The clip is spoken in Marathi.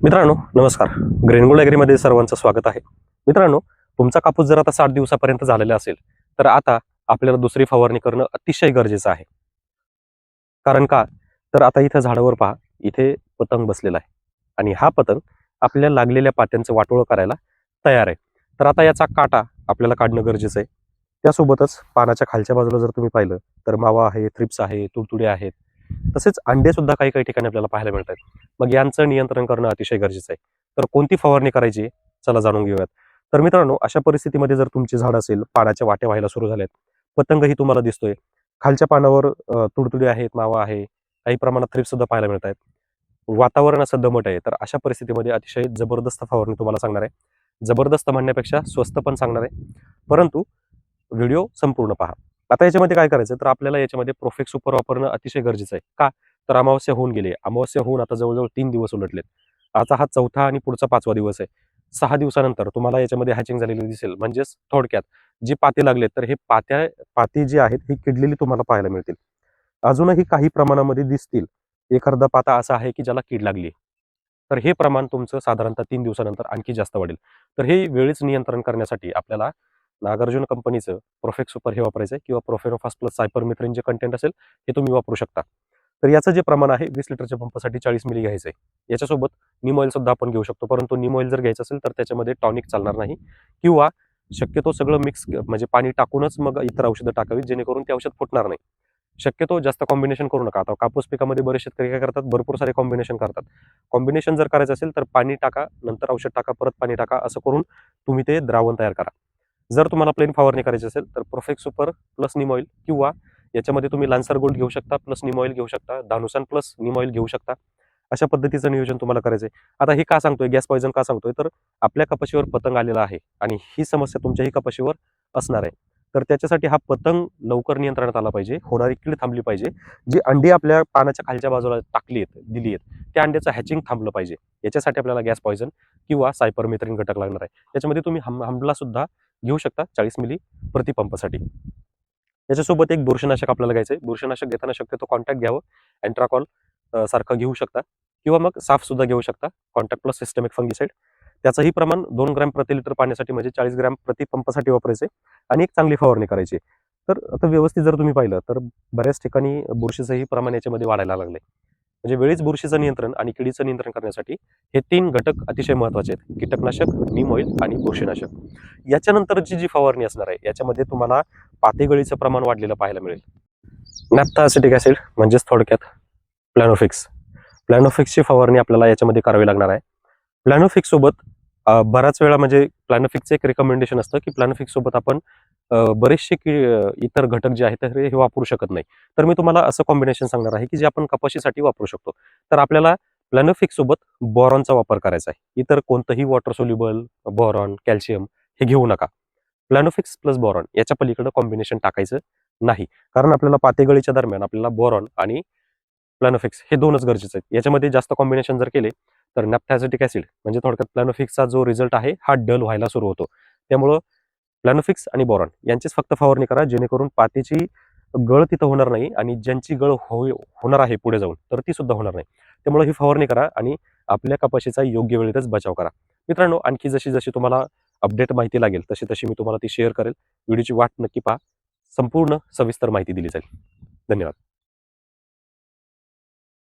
मित्रांनो नमस्कार. ग्रेनगोल्ड ॲग्रीमध्ये सर्वांचं स्वागत आहे. मित्रांनो तुमचा कापूस जर आता साठ दिवसापर्यंत झालेला असेल तर आता आपल्याला दुसरी फवारणी करणं अतिशय गरजेचं आहे. कारण का? तर आता इथं झाडावर पहा इथे पतंग बसलेला आहे. आणि हा पतंग आपल्या लागलेल्या पात्यांचं वाटोळं करायला तयार आहे. तर आता याचा काटा आपल्याला काढणं गरजेचं आहे. त्यासोबतच पानाच्या खालच्या बाजूला जर तुम्ही पाहिलं तर मावा आहे थ्रिप्स आहे तुडतुडे आहेत तसेच अंडे सुद्धा काही काही ठिकाणी आपल्याला पाहायला मिळतात. मग यांचं नियंत्रण करणं अतिशय गरजेचं आहे. तर कोणती फवारणी करायची चला जाणून घेऊयात. तर मित्रांनो अशा परिस्थितीमध्ये जर तुमची झाड असेल पानाच्या वाट्या व्हायला सुरू झाल्यात. पतंगही तुम्हाला दिसतोय. खालच्या पानावर तुडतुडी तुडतुडे आहेत मावा आहे. काही प्रमाणात थ्रिप्स सुद्धा पाहायला मिळत आहेत वातावरण असं दमट आहे. तर अशा परिस्थितीमध्ये अतिशय जबरदस्त फवारणी तुम्हाला सांगणार आहे. जबरदस्त म्हणण्यापेक्षा स्वस्त पण सांगणार आहे. परंतु व्हिडिओ संपूर्ण पहा. आता याच्यामध्ये काय करायचं? तर आपल्याला याच्यामध्ये प्रोफेक्ट सुपर वापरणं अतिशय गरजेचं आहे. का? तर अमावस्या होऊन गेली अमावस्या होऊन आता जवळजवळ तीन दिवस उलटलेत. आता हा चौथा आणि पुढचा पाचवा दिवस आहे. सहा दिवसानंतर तुम्हाला याच्यामध्ये हॅचिंग झालेली दिसेल. म्हणजेच थोडक्यात जी पाते लागलेत तर हे पात्या पाती जी आहेत ही किडलेली तुम्हाला पाहायला मिळतील. अजूनही काही प्रमाणामध्ये दिसतील. एखादा पाता असा आहे की ज्याला कीड लागली तर हे प्रमाण तुमचं साधारणतः तीन दिवसानंतर आणखी जास्त वाढेल. तर हे वेळेच नियंत्रण करण्यासाठी आपल्याला नागार्जुन कंपनीचं प्रोफेक्ट सुपर हे वापरायचं आहे किंवा प्रोफेनोफास प्लस सायपरमिथ्रिन जे कंटेंट असेल हे तुम्ही वापरू शकता. तर याचं जे प्रमाण आहे वीस लिटरच्या पंपासाठी चाळीस मिली घ्यायचं आहे याच्यासोबत निम ऑइल सुद्धा आपण घेऊ शकतो. परंतु निम ऑइल जर घ्यायचं असेल तर त्याच्यामध्ये टॉनिक चालणार नाही. किंवा शक्यतो सगळं मिक्स म्हणजे पाणी टाकूनच मग इतर औषधं टाकावीत जेणेकरून ते औषध फुटणार नाही. शक्यतो जास्त कॉम्बिनेशन करू नका. आता कापूस पिकामध्ये बरेच शेतकरी काय करतात? भरपूर सारे कॉम्बिनेशन करतात. कॉम्बिनेशन जर करायचं असेल तर पाणी टाका नंतर औषध टाका परत पाणी टाका असं करून तुम्ही ते द्रावण तयार करा. जर तुम्हाला प्लेन फवारणी करायची असेल तर Perfect super plus neem oil किंवा याच्यामध्ये तुम्ही लान्सर गोल्ड घेऊ शकता प्लस निम ऑइल घेऊ शकता धानुसान प्लस निम ऑइल घेऊ शकता. अशा पद्धतीचं नियोजन तुम्हाला करायचंय आता हे का सांगतोय? गॅस पॉयझन का सांगतोय? तर आपल्या कपाशीवर पतंग आलेला आहे आणि ही समस्या तुमच्याही कपाशीवर असणार आहे. तर त्याच्यासाठी हा पतंग लवकर नियंत्रणात आला पाहिजे. होणारी कीड थांबली पाहिजे. जी अंडी आपल्या पानाच्या खालच्या बाजूला टाकली आहेत दिली आहेत त्या अंड्याचं हॅचिंग थांबलं पाहिजे. याच्यासाठी आपल्याला गॅस पॉयझन किंवा सायपरमेथ्रिन घटक लागणार आहे. त्याच्यामध्ये तुम्ही हम हमला सुद्धा घेऊ शकता चाळीस मिली प्रति पंपासाठी याच्यासोबत एक बुरशीनाशक आपल्याला घ्यायचं आहे बुरशीनाशक घेताना शक्यतो कॉन्टॅक्ट घ्यावं. अँट्राकॉल सारखं घेऊ शकता. किंवा मग साफ सुद्धा घेऊ शकता. कॉन्टॅक्ट प्लस सिस्टमिक फंगिसाईड त्याचंही प्रमाण दोन ग्रॅम प्रति लिटर पाण्यासाठी म्हणजे चाळीस ग्रॅम प्रति पंपासाठी वापरायचे आणि एक चांगली फवारणी करायची. तर आता व्यवस्थित जर तुम्ही पाहिलं तर बऱ्याच ठिकाणी बुरशीचंही प्रमाण याच्यामध्ये वाढायला लागले म्हणजे वेळीच बुरशीचं नियंत्रण आणि किडीचं नियंत्रण करण्यासाठी हे तीन घटक अतिशय महत्त्वाचे आहेत. कीटकनाशक नीम ऑइल आणि बुरशीनाशक. याच्यानंतरची जी फवारणी असणार आहे याच्यामध्ये तुम्हाला पातेगळीचं प्रमाण वाढलेलं पाहायला मिळेल. नॅप्था ॲसिटिक ॲसिड म्हणजेच थोडक्यात प्लॅनोफिक्स. प्लॅनोफिक्सची फवारणी आपल्याला याच्यामध्ये करावी लागणार आहे. प्लॅनोफिक्स सोबत बऱ्याच वेळा म्हणजे प्लॅनोफिक्सचं एक रिकमेंडेशन असतं की प्लॅनोफिक्स सोबत आपण बरेचसे की इतर घटक जे आहेत हे वापरू शकत नाही. तर मी तुम्हाला असं कॉम्बिनेशन सांगणार आहे की जे आपण कपाशीसाठी वापरू शकतो. तर आपल्याला प्लॅनोफिक सोबत बोरॉनचा वापर करायचा आहे. इतर कोणतंही वॉटर सोल्युबल बोरॉन कॅल्शियम हे घेऊ नका. प्लॅनोफिक्स प्लस बोरॉन याच्या पलीकडे कॉम्बिनेशन टाकायचं नाही. कारण आपल्याला पातेगळीच्या दरम्यान आपल्याला बोरॉन आणि प्लॅनोफिक्स हे दोनच गरजेचे आहेत. याच्यामध्ये जास्त कॉम्बिनेशन जर केले तर नॅप्थॅझेटिक ऍसिड म्हणजे थोडक्यात प्लॅनोफिक्सचा जो रिझल्ट आहे हा डल व्हायला सुरू होतो. त्यामुळं प्लॅनोफिक्स आणि बोरॉन यांचीच फक्त फवारणी करा जेणेकरून पातीची गळ तिथं होणार नाही आणि ज्यांची गळ हो होणार आहे पुढे जाऊन तर ती सुद्धा होणार नाही. त्यामुळे ही फवारणी करा आणि आपल्या कपाशीचा योग्य वेळेतच बचाव करा. मित्रांनो आणखी जशी जशी तुम्हाला अपडेट माहिती लागेल तशी तशी मी तुम्हाला ती शेअर करेल. व्हिडिओची वाट नक्की पहा. संपूर्ण सविस्तर माहिती दिली जाईल. धन्यवाद.